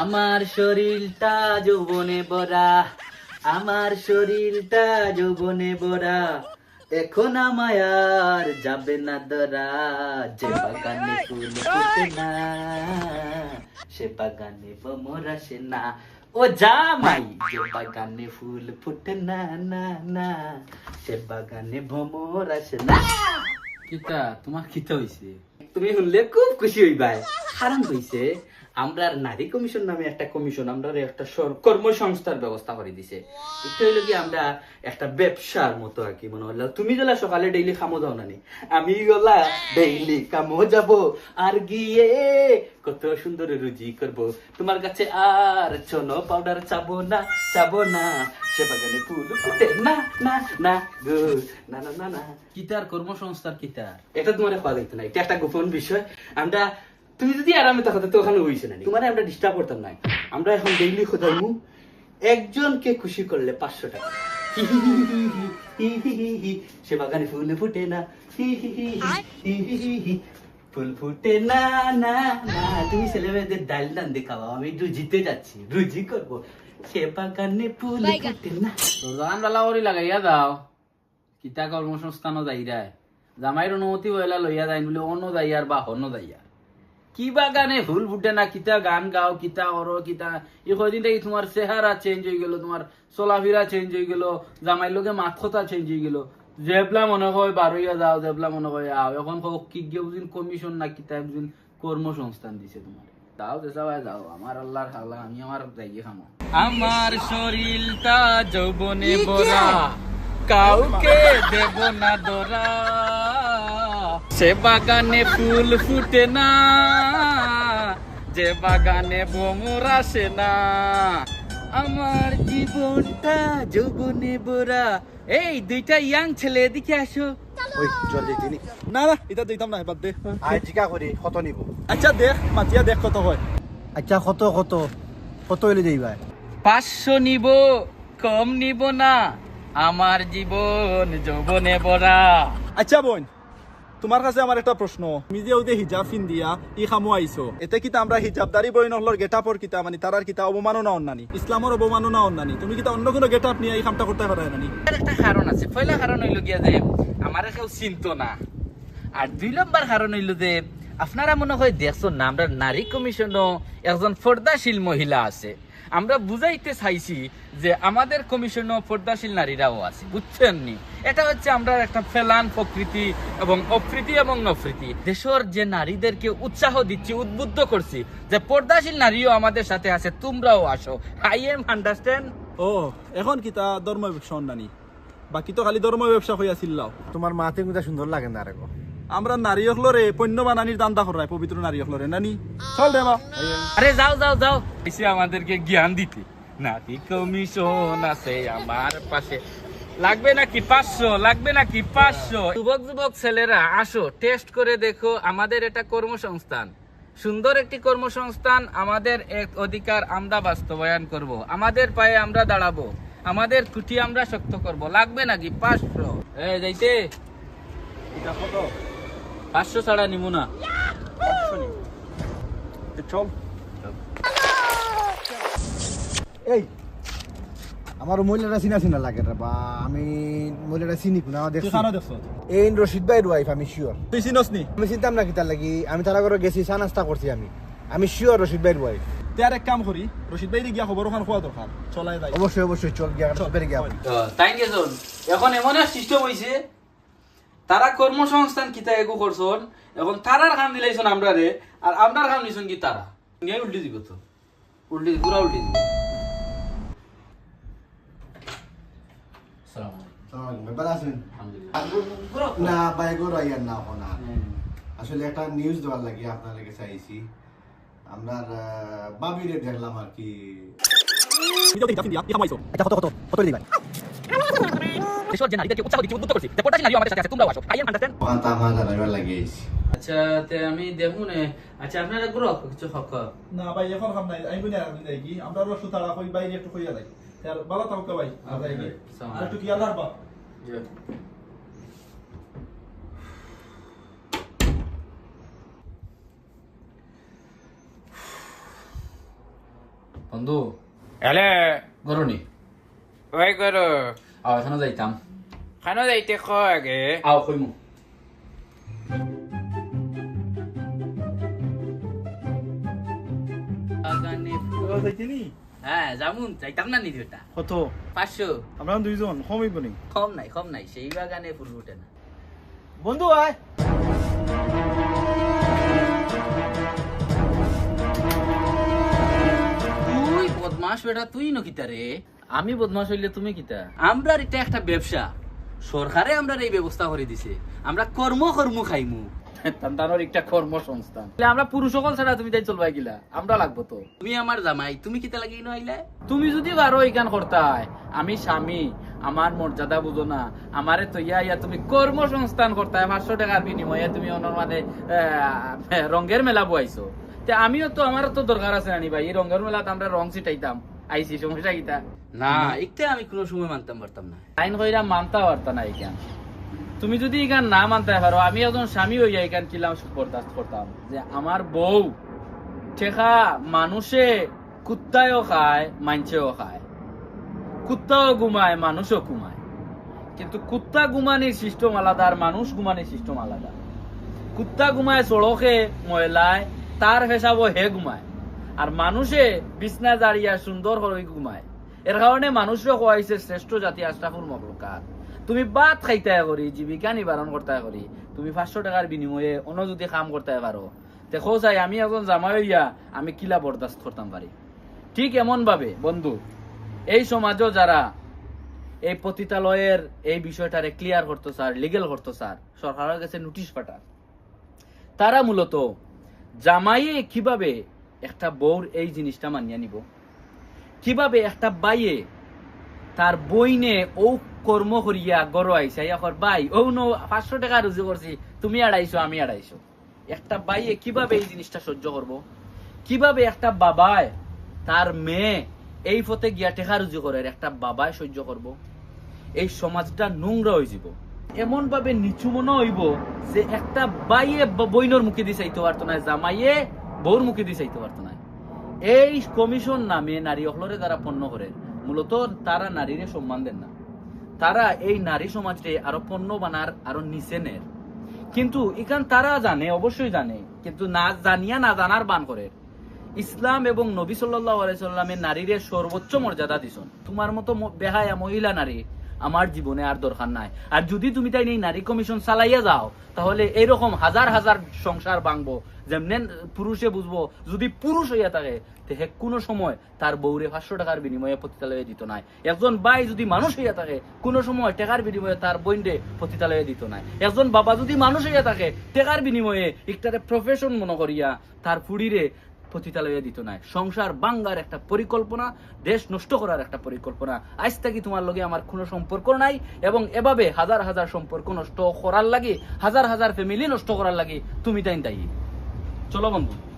আমার শরীরটা যৌবনে ভরা আমার শরীরটা যৌবনে ভরা এখন আমায়ার যাবে না ধরা যে বাগানে ফুল ফুটে না সে বাগানে ভ্রমর আসে না। ও জামাই যে বাগানে ফুল ফুটে না না না সে বাগানে ভ্রমর আসে না। কিতা তোমার কিতা হইছে? তুমি শুনলে খুব খুশি হইবাই কারণ হইছে। আমরা নারী কমিশন নামে একটা কমিশন আমরা একটা কর্মসংস্থার ব্যবস্থা করে দিছে। এটা হইল কি আমরা একটা ব্যবসার মতো আর কি মনে হলো তুমি গেলা সকালে ডেইলি খামো দাও নানি আমি গলা ডেইলি কামো যাব আর গিয়ে কত সুন্দর রুজি করব। তোমার কাছে আর চলো পাউডার চাবো না চাবো না সে বাগানে ফুল ফুটে না না না গো না না না না। কিতার কর্মসংস্থার কিতার? এটা তোমার পাওয়া যাইতো না এটা একটা গোপন বিষয়। আমরা তুমি যদি আরামে থাকো তো ওখানে হইছে না তোমার আমরা ডিস্টার্ব করতাম না আমরা এখন ডেইলি খোঁজাইমু একজনকে খুশি করলে পাঁচশো টাকা সে বাগানে ফুল ফুটে না ফুল ফুটে না না না তুমি ছেলে মেয়েদের ডাল ডান দেখাবো আমি একটু জিতে যাচ্ছি রুজি করব সে বাগানে ফুল ফুটে না আমরা ওরি লাগাইয়া দাও কিতা কর্মসংস্থানও যাই রায় জামাইয়ের অনুমতি হইলা লইয়া যাই বলে অন্য যাইয়ার বা হন্য যাইয়ার কি বা গানে ফুল ফুটে না কিতা গান গাও কিতা করো কিতা এই কয়দিন থেকে তোমার চেহারা চেঞ্জ হয়ে গেল তোমার চলাফেরা চেঞ্জ হয়ে গেল জামাইর লোকে মাত কথা চেঞ্জ হয়ে গেল। জেবলা মনে হয় বারোইয়া যাও জেবলা মনে হয় আও। এখন কি বুঝিন কমিশন না কিতা একদিন কর্মসংস্থান দিছে তোমার যাও দেশা ভাই যাও। আমার আল্লাহর খালা আমি আমার যাইয়ে খামো। আমার শরীরটা যৌবনে ভরা কাউকে দেব না দরা সে বাগানে ফুল ফুটে না যে বাগানে ভ্রমর আসে না। আমার জীবনটা যৌবনে ভরা এই দুইটা ইয়াং ছেলে এদিকে আসো। ওই জল দিতে না। না এটা দিতাম না বাদ দে। আয় জিকা করি কত নিব? আচ্ছা দেখ মাতিয়া দেখ কত হয়। আচ্ছা কত কত? কত হইলে যাইবা পাঁচশো নিব কম নিব না। আমার জীবন যৌবনে ভরা আচ্ছা বোন। তোমার কাছে আমার একটা প্রশ্ন। তুমি যে যে হিজাব ফিন দিয়া ই খামো আইছো, এতে কিতা আমরা হিজাবদারি বই নহলর গেট আপর কিতা মানে তারার কিতা অবমাননা অন্যানি ইসলামর অবমাননা অন্যানি তুমি কিতা অন্য কোনো গেট নিয়ে এই কামটা করতে পারে নানি? একটা কারণ আছে। পয়লা কারণ হইল গিয়া যে আমার কেউ চিন্ত না। আর দুই নম্বর কারণ হইল যে, আপনারা মনে হয় দেখছ, না, আমরা নারী কমিশনও একজন পর্দাশীল মহিলা আছে। আমরা বুঝাইতে চাইছি যে আমাদের কমিশনও পর্দাশীল নারীরাও আছে বুঝছেন নি? এটা হচ্ছে আমরা একটা ফেলান প্রকৃতি এবং অপ্রীতি এবং নফৃতি দেশের যে নারীদেরকে উৎসাহ দিচ্ছি উদ্বুদ্ধ করছি যে পর্দাশীল নারীও আমাদের সাথে আছে তোমরাও আসো। আই এম আন্ডারস্ট্যান্ড ও এখন কি তা ধর্ম ব্যবসা অন্যানি বাকি তো খালি ধর্ম ব্যবসা হইয়াছিল তোমার মাতে কিন্তু সুন্দর লাগে না রে গো। আমরা নারী হলরে পণ্য বানানির দান্দা করাই পবিত্র নারী হলরে নানি? চল দে বা আরে যাও যাও যাও। এসে আমাদেরকে জ্ঞান দিতে। নাতি কমিশন আছে আমার পাশে। লাগবে নাকি পাঁচশো? লাগবে নাকি পাঁচশো? যুবক যুবক ছেলেরা আসো টেস্ট করে দেখো আমাদের এটা কর্মসংস্থান। সুন্দর একটি কর্মসংস্থান আমাদের এক অধিকার আমরা বাস্তবায়ন করব। আমাদের পায়ে আমরা দাঁড়াবো। আমাদের কুটি আমরা শক্ত করব। লাগবে নাকি পাঁচশো? যাইতে। এটা কত? পাঁচশো ছাড়া নিব না। চল। এই আমার মহিলাটা চিনা চিনা লাগে রে বা আমি মহিলাটা চিনি দেখছি। এই রশিদ ভাইয়ের ওয়াইফ আমি শিওর তুই চিনস নি? আমি চিন্তাম না কিতার লাগি আমি তারা করে গেছি চা নাস্তা করছি আমি। আমি শিওর রশিদ ভাইয়ের ওয়াইফ তুই আর এক কাম করি রশিদ ভাই গিয়া খবর ওখান খোয়া দরকার। চলাই যাই। অবশ্যই অবশ্যই চল গিয়া গিয়া। তাই গেছন এখন এমন এক সিস্টেম হয়েছে তারা কর্মসংস্থান কিতা এগো করছন এবং তারার কাম দিলাইছন আমরা রে আর আমরার কাম নিছন কি তারা? নিয়ে উল্টি দিব তো। উল্টি পুরা উল্টি দিব। ভালো আছেন? না বাইগর আইয়ার না আসলে একটা নিউজ দেওয়ার লাগে আপনার লাগে চাইছি আপনার বাবিরে দেখলাম আর কি। আচ্ছা কত কত কত দিবা দেশের যে নারীদেরকে উৎসাহ দিচ্ছি উদ্বুদ্ধ করছি যে নারীও আমাদের সাথে আছে তোমরাও আসো। আই এম আন্ডারস্ট্যান্ড লাগিয়েছি আচ্ছা তে আমি দেখুন আচ্ছা আপনারা গ্রহ কিছু হক না ভাই এখন খাম নাই আমি বুঝি কি। আমরা কই বাইরে একটু কইয়া যাই। আর ভালো থাকো ভাই আর কি। আর একটু কি আল্লাহ বা বন্ধু হ্যালো। গরুনি ওই করো আও এখানে যাইতাম খানো যাইতে খ আগে আও কইমু হ্যাঁ যামুন যাইতাম না নিদি ওটা কত পাঁচশো আমরা দুইজন কমইব নি কম নাই কম নাই সেই বাগানে ফুল ফুটে না বন্ধু আয় তুই বদমাস বেটা তুই নকিতা রে আমি বদমাস হইলে তুমি কিতা? আমরা এটা একটা ব্যবসা। সরকারে আমরা এই ব্যবস্থা করে দিছে। আমরা কর্ম কর্ম খাইমু। তান্তানোর একটা কর্মসংস্থান। তাহলে আমরা পুরুষ সকল ছাড়া তুমি তাই চলবাই গিলা? আমরা লাগবো তো। তুমি আমার জামাই তুমি কিতা লাগি নইলে তুমি যদি পারো এইখান করতাই আমি স্বামী আমার মর্যাদা বুঝো না। আমারে তো ইয়া ইয়া তুমি কর্মসংস্থান করতাই পাঁচশো টাকার বিনিময়ে তুমি অনর মানে রঙের মেলা বইছো তে আমিও তো আমারও তো দরকার আছে ভাই এই রঙের মেলাতে আমরা রং ছিটাইতাম। আইসি সমস্যা কিতা না একটা আমি কোনো সময় মানতাম পারতাম না। আইন কইরা মানতা পারতা না এইখান। তুমি যদি এখান না মানতে পারো আমি একজন স্বামী হইয়া এখান কিলাম বরদাস্ত করতাম যে আমার বউ ঠেকা মানুষে কুত্তায়ও খায় মানছেও খায়। কুত্তাও ঘুমায় মানুষও ঘুমায়। কিন্তু কুত্তা ঘুমানির সিস্টেম আলাদা আর মানুষ ঘুমানির সিস্টেম আলাদা। কুত্তা ঘুমায় সড়কে ময়লায় তার হেসাবো হে ঘুমায়। আর মানুষে বিছনা দাঁড়িয়া সুন্দর করে ঘুমায়। এর কারণে মানুষও খোয়াইছে শ্রেষ্ঠ জাতি আশরাফুল মখলুকাত। তুমি বাদ খাইতে করি জীবিকা নিবারণ করতে করি তুমি পাঁচশো টাকার বিনিময়ে অন্য যদি কাম করতে পারো দেখো চাই, আমি একজন জামাই হইয়া আমি কিলা বরদাস্ত করতাম পারি ঠিক এমন ভাবে, বন্ধু, এই সমাজও যারা এই পতিতালয়ের এই বিষয়টারে ক্লিয়ার করতো স্যার লিগেল করতো স্যার সরকারের কাছে নোটিশ পাঠা তারা মূলত জামাইয়ে কীভাবে একটা বউর এই জিনিসটা মানিয়ে নিব। কীভাবে একটা বাইয়ে তার বইনে ও কর্ম করিয়া গড় আইসা এখন বাই ও নো, পাঁচশো টাকা রুজু করছি তুমি আড়াইশো আমি আড়াইশো একটা বাইয়ে কীভাবে এই জিনিসটা সহ্য করব? কীভাবে একটা বাবায় তার মেয়ে এই পথে গিয়া টেকা রুজু করে একটা বাবায় সহ্য করব? এই সমাজটা নোংরা হয়ে যাব। এমন ভাবে নিচু মনে হইব যে একটা বাইয়ে বইনর মুখে দিয়ে চাইতে পারতো না জামাইয়ে বউর মুখে দিয়ে চাইতে পারতো না এই কমিশন নামে নারী অহলরে যারা পণ্য করে, মূলত তারা নারীরে সম্মান দেন না। তারা এই নারী সমাজকে আরও পণ্য বানার, আরও নিচে নেয় কিন্তু এখান তারা জানে, অবশ্যই জানে, কিন্তু না জানিয়া না জানার বান করে। ইসলাম এবং নবী সাল্লাহ আলাইসাল্লামের নারীরে সর্বোচ্চ মর্যাদা দিছন। তোমার মতো বেহায়া মহিলা নারী আমার জীবনে আর দরকার নাই। আর যদি তুমি তাই এই নারী কমিশন চালাইয়া যাও, তাহলে এইরকম হাজার হাজার সংসার ভাঙবো, যেমনে পুরুষে বুঝব, যদি পুরুষ হইয়া থাকে, তে কোনো সময় তার বউরে পাঁচশো টাকার বিনিময়ে পতিতালয়ে দিত নাই। একজন বাই যদি মানুষ হইয়া থাকে, কোনো সময় টাকার বিনিময়ে তার বইন্ডে পতিতালয়ে দিত নাই। একজন বাবা যদি মানুষ হইয়া থাকে, টাকার বিনিময়ে একটারে প্রফেশন মনে করিয়া তার ফুড়িরে পতিতালয়ে দিত নাই। সংসার বাঙ্গার একটা পরিকল্পনা, দেশ নষ্ট করার একটা পরিকল্পনা। আজ থেকে তোমার লগে আমার কোনো সম্পর্ক নাই এবং এভাবে হাজার হাজার সম্পর্ক নষ্ট করার লাগে, হাজার হাজার ফ্যামিলি নষ্ট করার লাগে, তুমি তাই। দায়ী চলো বন্ধু।